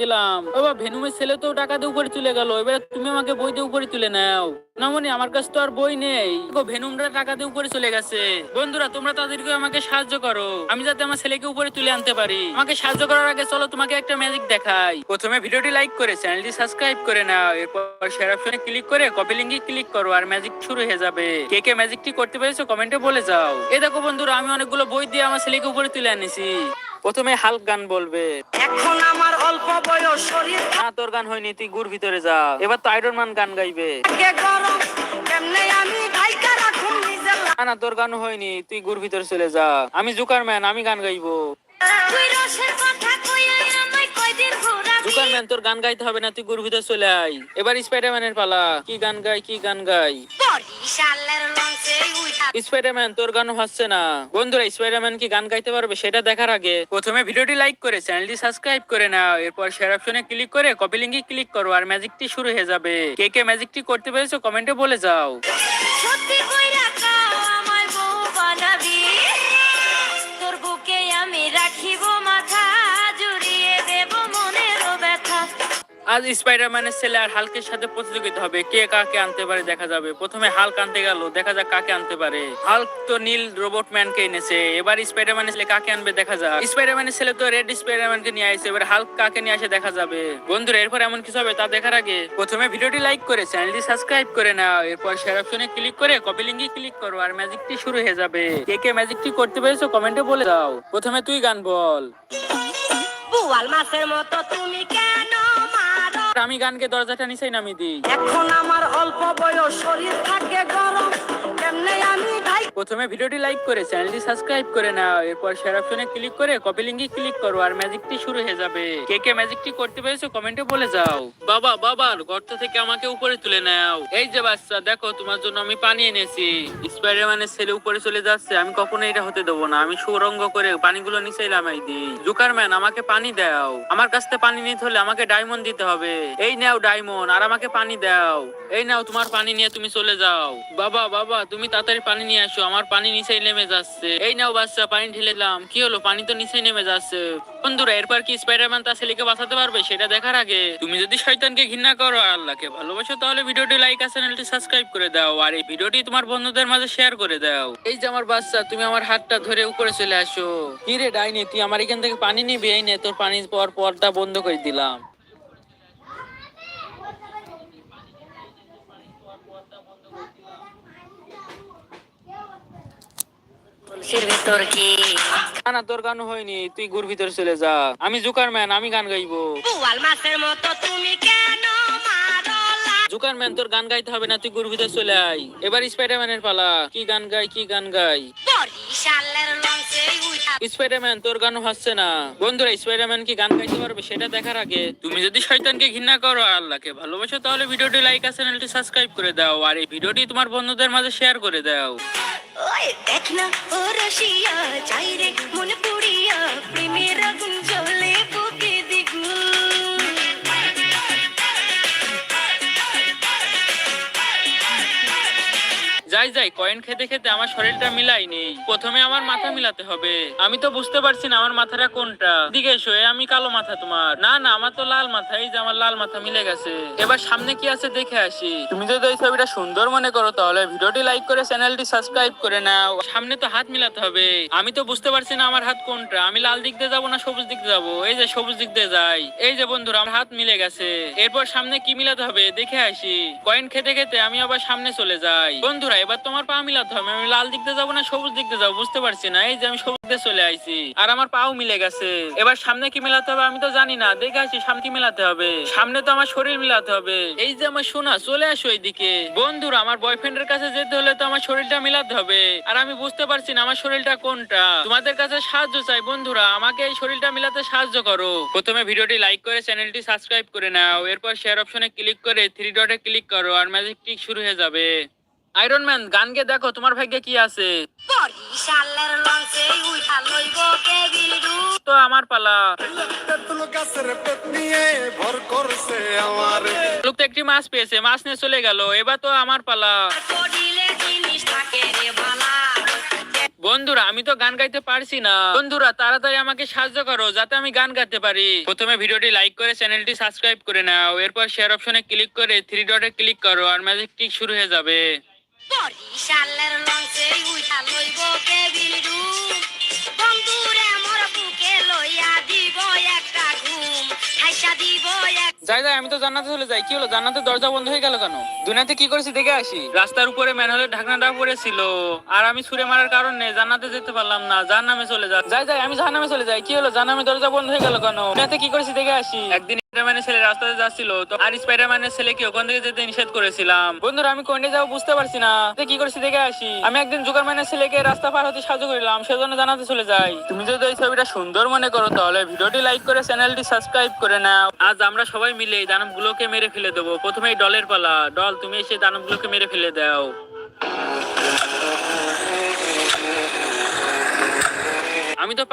দিলাম। বাবা, ভেনুমের ছেলে তো টাকা দিয়ে উপরে তুলে গেল। এবারে তুমি আমাকে বই দিয়ে উপরে তুলে নাও। না মনি, আমার কাছে তো আর বই নেই। ভেনুমরা টাকা দিয়ে উপরে চলে গেছে। বন্ধুরা, তোমরা তাদেরকে আমাকে সাহায্য করো। আমি যাতে আমার ছেলেকে উপরে তুলে আনতে পারি। আমাকে সাহায্য করার আগে চলো, তোমাকে একটা ম্যাজিক দেখাই। প্রথমে ভিডিওটি লাইক করে, চ্যানেলটি সাবস্ক্রাইব করে নাও। এরপর শেয়ার অপশনে ক্লিক করে কপি লিঙ্কে ক্লিক করো আর ম্যাজিক শুরু হয়ে যাবে। কে কে ম্যাজিকটি করতে পেরেছ কমেন্টে বলে যাও। এই দেখো বন্ধুরা, আমি অনেকগুলো বই দিয়ে আমার ছেলেকে উপরে তুলে আনিছি প্রথমে হালক গান বলবে। এখন আমার অল্প বয়স শরীর না তোর গান হয়নি তুই গুর ভিতরে যা। এবার তো আইরন ম্যান গান গাইবে। থাকে গরম কেমনে আমি ঢাইকা রাখুন নিজের না না তোর গান হয়নি তুই গুর ভিতরে চলে যা। আমি জুকার ম্যান আমি গান গাইবো। তুই রসের কথা কইয়া আমায় কয়দিন ঘোরাবি জুকার তোর গান গাইতে হবে না, তুই গুর ভিতরে চলে আয়। এবার স্পাইডারম্যানের পালা। কি গান গাই, কি গান গাই? স্পাইডারম্যান তোর গান হচ্ছে না। বন্ধুরা স্পাইডারম্যান কি গান গাইতে পারবে সেটা দেখার আগে প্রথমে ভিডিওটি লাইক করে চ্যানেলটি সাবস্ক্রাইব করে নাও। এরপর শেয়ার অপশনে ক্লিক করে কপি লিঙ্কে ক্লিক করো আর ম্যাজিকটি শুরু হয়ে যাবে। কে কে ম্যাজিকটি করতে পেরেছ কমেন্টে বলে যাও। সত্যি কইরা আজ স্পাইডারম্যানের ছেলে আর হালকের সাথে প্রতিযোগিতা হবে। কে কাকে আনতে পারে দেখা যাবে। প্রথমে হাল্ক আনতে গেল, দেখা যাক কাকে আনতে পারে। হাল্ক তো নীল রোবট ম্যানকে এনেছে। এবার স্পাইডারম্যানের ছেলে কাকে আনবে দেখা যাক। স্পাইডারম্যানের ছেলে তো রেড স্পাইডারম্যানকে নিয়ে আসছে এবার হাল্ক কাকে নিয়ে আসে দেখা যাবে। বন্ধুরা, এরপর এমন কিছু হবে তা দেখার আগে প্রথমে ভিডিওটি লাইক করে, চ্যানেলটি সাবস্ক্রাইব করে নাও। এরপর শেয়ার অপশনে ক্লিক করে কপি লিঙ্কে ক্লিক করো আর ম্যাজিকটি শুরু হয়ে যাবে। কে কে ম্যাজিকটি করতে পেরেছ কমেন্টে বলে দাও। প্রথমে তুই গান বল। বুয়াল মাছের মতো তুমি কেন আমি গানকে দরজাটা নিচেই নামিয়ে দিই। এখন আমার অল্প বয়স শরীর থাকে গরম কেমনে আমি প্রথমে ভিডিওটি লাইক করে চ্যানেলটি সাবস্ক্রাইব করে নাও এরপর শেয়ার অপশনে ক্লিক করে কপি লিঙ্কে ক্লিক করো আর ম্যাজিকটি শুরু হয়ে যাবে। কে কে ম্যাজিকটি করতে পেরেছ কমেন্টে বলে যাও। বাবা বাবার গর্ত থেকে আমাকে উপরে তুলে নাও। এই যে বাচ্চা দেখো তোমার জন্য আমি পানি এনেছি। স্পাইডারম্যানের ছেলে উপরে চলে যাচ্ছে আমি কখনো এটা হতে দেবো না। আমি সুরঙ্গ করে পানিগুলো নিচে নামাই দিই। জুকারম্যান আমাকে পানি দাও। আমার কাছ থেকে পানি নিতে হলে আমাকে ডায়মন্ড দিতে হবে। এই নাও ডায়মন্ড, আর আমাকে পানি দাও। এই নাও, তোমার পানি নিয়ে তুমি চলে যাও। বাবা বাবা, তুমি তাড়াতাড়ি পানি নিয়ে আসো, আমার পানি নিচেই নেমে যাচ্ছে। এই নাও বাচ্চা, পানি ঢেলেলাম কি হলো? পানি তো নিচেই নেমে যাচ্ছে। বন্ধুরা, এরপর কি স্পাইডারম্যান তার ছেলেকে বাঁচাতে পারবে? সেটা দেখার আগে তুমি যদি শয়তানকে ঘৃণা করো আর আল্লাহকে ভালোবাসো, তাহলে ভিডিওটি লাইক আর চ্যানেলটি সাবস্ক্রাইব করে দাও। আর এই ভিডিওটি তোমার বন্ধুদের মাঝে শেয়ার করে দাও। এই যে আমার বাচ্চা, তুমি আমার হাতটা ধরে উপরে চলে আসো। কি রে ডাইনি, তুই আমার এখান থেকে পানি নিবি? এই নে, তোর পানি পর পর্দা বন্ধ করে দিলাম। ভিতর কি না তোর গান হয়নি তুই গুর ভিতরে চলে যা। আমি জুকার ম্যান আমি গান গাইবো। বুয়াল মাছের মতো তুমি কেন মারো জুকার ম্যান তোর গান গাইতে হবে না তুই গুর ভিতরে চলে আয়। এবার স্পাইডার স্পাইডারম্যানের পালা। কি গান গাই কি গান গাই? বরিশালের স্পাইডারম্যান তোর গান হচ্ছে না। বন্ধুরা স্পাইডারম্যান কি গান গাইতে পারবে সেটা দেখার আগে তুমি যদি শয়তানকে ঘৃণা করো আল্লাহকে ভালোবাসো, তাহলে ভিডিওটি লাইক আর চ্যানেলটি সাবস্ক্রাইব করে দাও আর এই ভিডিওটি তোমার বন্ধুদের মাঝে শেয়ার করে দাও। ওই দেখ না, ও রসিয়া চাই রে, মন পুড়িয়া, প্রেমের আগুন জ্বলে যাই যাই, কয়েন খেতে খেতে আমার শরীরটা মিলাই নেই প্রথমে আমার মাথা মিলাতে হবে। আমি তো বুঝতে পারছি না আমার মাথাটা কোনটা। দিকে এ আমি কালো মাথা তোমার। না না, আমার তো লাল মাথা, এই যে আমার লাল মাথা মিলে গেছে। এবার সামনে কি আছে দেখে আসি। তুমি যদি এই ছবিটা সুন্দর মনে করো, তাহলে ভিডিওটি লাইক করে চ্যানেলটি সাবস্ক্রাইব করে নাও। সামনে তো হাত মিলাতে হবে। আমি তো বুঝতে পারছি না আমার হাত কোনটা। আমি লাল দিক দিয়ে যাব না সবুজ দিক দিয়ে যাব? এই যে সবুজ দিক দিয়ে যাই। এই যে বন্ধুরা, আমার হাত মিলে গেছে। এরপর সামনে কি মিলাতে হবে? দেখে আসি। কয়েন খেতে খেতে আমি আবার সামনে চলে যাই। বন্ধুরা, এবার তোমার পা মিলাতে হবে। আমি লাল দিক দিয়ে যাব না সবুজ দিক দিয়ে যাব, বুঝতে পারছি না? এই যে আমি সবুজ দিয়ে চলে আইছি। আর আমার পাও মিলে গেছে। এবার সামনে কি মিলাতে হবে আমি তো জানি না। দেখে আসি, সামনে কি মিলাতে হবে? সামনে তো আমার শরীর মিলাতে হবে। এই যে আমার সোনা, চলে আসো এইদিকে। বন্ধুরা, আমার বয়ফ্রেন্ডের কাছে যেতে হলে তো আমার শরীরটা মিলাতে হবে। আর আমি বুঝতে পারছি না আমার শরীরটা কোনটা। তোমাদের কাছে সাহায্য চাই, বন্ধুরা। আমাকে এই শরীরটা মিলাতে সাহায্য করো। প্রথমে ভিডিওটি লাইক করে চ্যানেলটি সাবস্ক্রাইব করে নাও। এরপর শেয়ার অপশনে ক্লিক করে থ্রি ডটে ক্লিক করো। আর ম্যাজিক টিক শুরু হয়ে যাবে। আয়রন ম্যান গান গে দেখো তোমার ভাগ্যে কি আছে? তো আমার পালা। লোক তো একটি মাছ পেয়েছে মাছ নিয়ে চলে গেল এবার তো আমার পালা। বন্ধুরা আমি তো গান গাইতে পারছি না। বন্ধুরা তাড়াতাড়ি আমাকে সাহায্য করো যাতে আমি গান গাইতে পারি। প্রথমে ভিডিওটি লাইক করে চ্যানেলটি সাবস্ক্রাইব করে নাও এরপর শেয়ার অপশনে ক্লিক করে থ্রি ডটে ক্লিক করো আর ম্যাজিক টিক শুরু হয়ে যাবে। বরিশালের লঞ্চে উঠা লইব কেবিল রুম। বন্ধুরে মোর বুকে লইয়া দিব একটা ঘুম। হাইসা দিব এক যাই যাই আমি তো জান্নাতে চলে যাই। কি হলো? জান্নাতের দরজা বন্ধ হয়ে গেল কেন? দুনিয়াতে কি করেছি দেখে আসি। রাস্তার উপরে ম্যানহোলের ঢাকনাটা পড়েছিল। আর আমি ছুড়ে মারার কারণে জান্নাতে যেতে পারলাম না। জাহান নামে চলে যা যাই যাই আমি জাহান চলে যাই। কি হলো? জাহান্নামের দরজা বন্ধ হয়ে গেল কেন? দুনিয়াতে কি করেছি দেখে আসি। একদিন স্পাইডারম্যানের ছেলে রাস্তাতে যাচ্ছিল, তো আর স্পাইডারম্যানের ওখান থেকে যেতে নিষেধ করেছিলাম? বন্ধুরা, আমি কোনটা যাব বুঝতে পারছি না। কি করেছি দেখে আসি। আমি একদিন ছেলেকে রাস্তা পার হতে সাহায্য করলাম, সেজন্য জানাতে চলে যাই। তুমি যদি এই ছবিটা সুন্দর মনে করো, তাহলে ভিডিওটি লাইক করে চ্যানেলটি সাবস্ক্রাইব করে নাও। আজ আমরা সবাই মিলে এই দানবগুলোকে মেরে ফেলে দেবো। প্রথমে ডলের পালা। ডল, তুমি এসে দানবগুলোকে মেরে ফেলে দাও। আমি তো